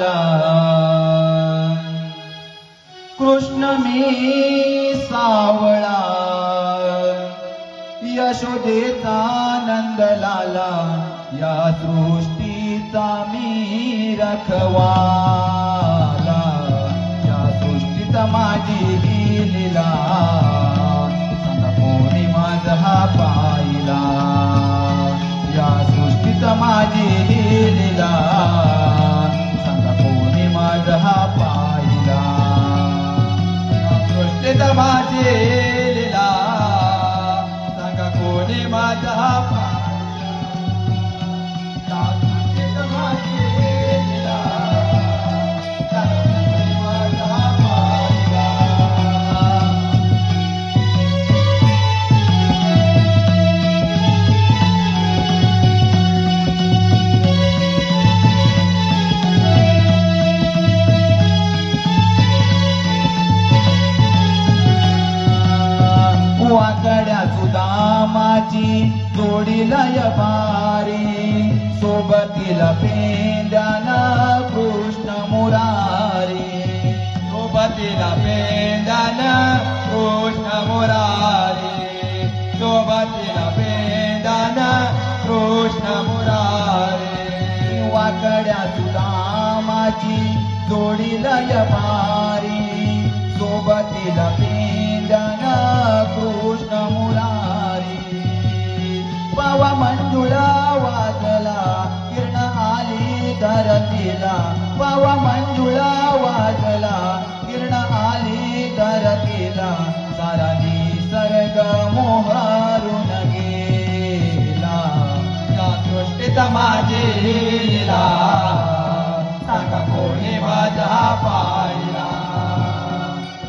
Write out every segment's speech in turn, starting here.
झाला कृष्ण मी सावळा। यशोदेचा आनंद लाला या सृष्टीचा मी रखवाला। या सृष्टीचा माझी ही लीला सांगा कोणी माझा हा মাঝে माझी जोडीला बारी सोबतीला पेंद्याला कृष्ण मुरारी. सोबतीला पेंद्याला कृष्ण मुरारी. सोबतीला पेंद्याला कृष्ण मुरारी. वाकड्या सुदामाची जोडीला बारी सोबतीला पेंद्याला कृष्ण धरतीला पावा मंजुळा वाजला किरण आली धरतीला सारा निसर्ग मोहारून गेला. या सृष्टीचा माझे लीला सांगा कोणी माझा पाहिला.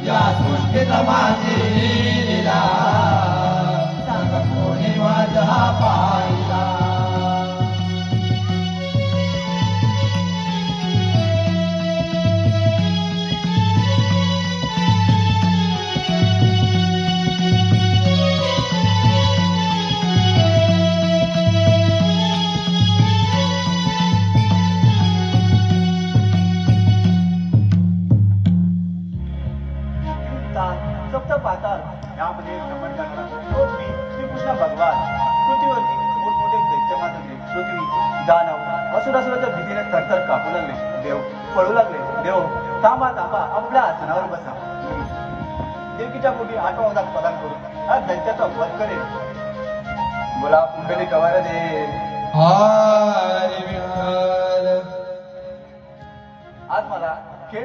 या सृष्टीचा माझे लीला सांगा कोणी माझा पाहिला. ताल सप्त पाताल यामध्ये भ्रमण तो श्रीकृष्ण भगवान पृथ्वीवरती मोठमोठे दैत्य मात्र पृथ्वी दानव असुरासुराच्या भीतीने थरथर कापू लागले. देव पळू लागले. देव थांबा थांबा आपल्या आसनावर बसा. देवकीच्या पोटी आठवडात प्रदान करून हा दैत्याचा वध करेल. बोला कुंडली कवार दे हरी विठ्ठल आज मला